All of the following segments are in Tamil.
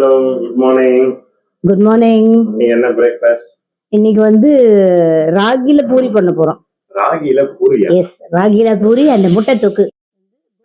Hello good morning good morning என்ன பிரேக்ஃபாஸ்ட் இன்னைக்கு வந்து ராகில பூரி பண்ண போறோம். ராகில பூரியா? எஸ் ராகில பூரி அந்த முட்டை தொக்கு.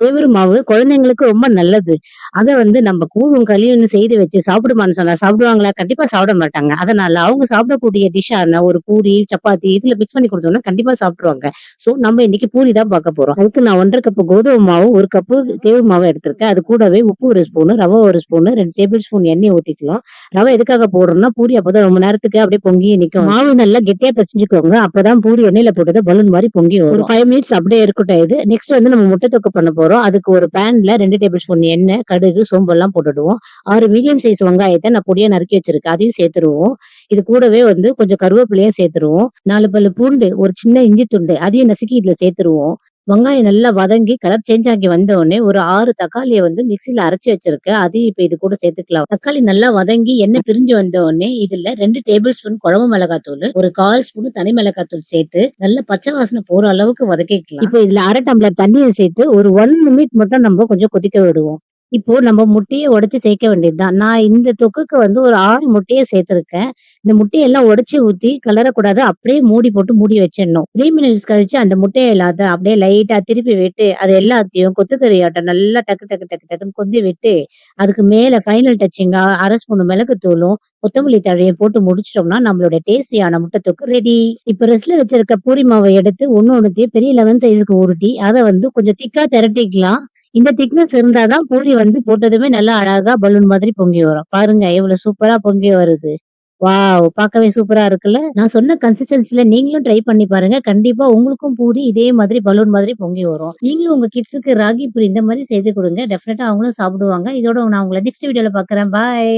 கேவுரு மாவு குழந்தைங்களுக்கு ரொம்ப நல்லது. அதை வந்து நம்ம கூழும் களியும் செய்து வச்சு சாப்பிடுமான்னு சொன்னா சாப்பிடுவாங்களா? கண்டிப்பா சாப்பிட மாட்டாங்க. அதனால அவங்க சாப்பிடக்கூடிய டிஷ்ஷான ஒரு பூரி சப்பாத்தி இதுல மிக்ஸ் பண்ணி கொடுத்தோம்னா கண்டிப்பா சாப்பிடுவாங்க சோ நம்ம இன்னைக்கு பூரி தான் பார்க்க போறோம். அதுக்கு நான் ஒன்றரை கப்பு கோதுமை மாவு ஒரு கப்பு கேவுரு மாவு எடுத்திருக்கேன். அது கூடவே உப்பு ஒரு ஸ்பூனு ரவை ஒரு ஸ்பூனு ரெண்டு டேபிள் ஸ்பூன் எண்ணெய் ஊத்திக்கலாம். ரவை எதுக்காக போடுறோம்னா பூரி அப்பதான் ரொம்ப நேரத்துக்கு அப்படியே பொங்கி நிற்கும் மாவு நல்லா கெட்டியா பிசைஞ்சுக்கோங்க. அப்பதான் பூரி எண்ணெயில போட்டது பலூன் மாதிரி பொங்கி வரும். ஒரு ஃபைவ் மினிட்ஸ் அப்படியே இருக்கட்டும் இது. நெக்ஸ்ட் வந்து நம்ம முட்டை தொக்கு பண்ண போறோம். அதுக்கு ஒரு பேன்ல ரெண்டு டேபிள் ஸ்பூன் எண்ணெய் கடுகு சோம்பு எல்லாம் போட்டுடுவோம். ஆறு மீடியம் சைஸ் வெங்காயத்தை நான் பொடியா நறுக்கி வச்சிருக்கேன். அதையும் சேர்த்துருவோம். இது கூடவே வந்து கொஞ்சம் கருவேப்பிலையும் சேர்த்துருவோம். நாலு பல்லு பூண்டு ஒரு சின்ன இஞ்சி துண்டு அதையும் நசுக்கி இதுல சேர்த்துருவோம். வெங்காயம் நல்லா வதங்கி கலர் சேஞ்ச் ஆகி வந்த உடனே ஒரு ஆறு தக்காளியை வந்து மிக்சியில அரைச்சு வச்சிருக்கேன். அதையும் இப்ப இது கூட சேர்த்துக்கலாம். தக்காளி நல்லா வதங்கி எண்ணெய் பிரிஞ்சு வந்த உடனே இதுல ரெண்டு டேபிள் ஸ்பூன் குழம்பு மிளகாத்தூள் ஒரு கால் ஸ்பூன் தனி மிளகாத்தூள் சேர்த்து நல்ல பச்சை வாசனை போற அளவுக்கு வதக்கிக்கலாம். இப்ப இதுல அரை டம்ளர் தண்ணியை சேர்த்து ஒரு ஒன் மினிட் மட்டும் நம்ம கொஞ்சம் கொதிக்க விடுவோம். இப்போ நம்ம முட்டையை உடைச்சு சேர்க்க வேண்டியதுதான். நான் இந்த தொக்குக்கு வந்து ஒரு ஆறு முட்டையை சேர்த்துருக்கேன். இந்த முட்டையெல்லாம் உடைச்சு ஊத்தி கலரக்கூடாது. அப்படியே மூடி போட்டு மூடி வச்சிடணும். த்ரீ மினிட்ஸ் கழிச்சு அந்த முட்டையை இல்லாத அப்படியே லைட்டா திருப்பி விட்டு அது எல்லாத்தையும் கொத்துக்கறி ஆட்டம் நல்லா டக்கு டக்கு டக்கு டக்குன்னு கொந்தி விட்டு அதுக்கு மேல ஃபைனல் டச்சிங்கா அரை ஸ்பூன் மிளகுத்தூளும் கொத்தமல்லி தழையும் போட்டு முடிச்சிட்டோம்னா நம்மளோட டேஸ்டியான முட்டை தொக்கு ரெடி இப்ப ரெஸ்ட்ல வச்சிருக்க பூரி மாவை எடுத்து ஒன்று ஒண்ணுத்தையும் பெரிய லெவன் சைஸுக்கு உருட்டி அதை வந்து கொஞ்சம் திக்கா திரட்டிக்கலாம். இந்த திக்னஸ் இருந்தாதான் பூரி வந்து போட்டதுமே நல்லா அழகா பலூன் மாதிரி பொங்கி வரும். பாருங்க எவ்வளவு சூப்பரா பொங்கி வருது. வாவ் பார்க்கவே சூப்பரா இருக்குல்ல? நான் சொன்ன கன்சிஸ்டன்சில நீங்களும் ட்ரை பண்ணி பாருங்க. கண்டிப்பா உங்களுக்கும் பூரி இதே மாதிரி பலூன் மாதிரி பொங்கி வரும். நீங்களும் உங்க கிட்ஸுக்கு ராகி பூரி இந்த மாதிரி செய்து கொடுங்க. டெஃபினட்டா அவங்களும் சாப்பிடுவாங்க. இதோட நான் உங்களை நெக்ஸ்ட் வீடியோல பாக்குறேன் பாய்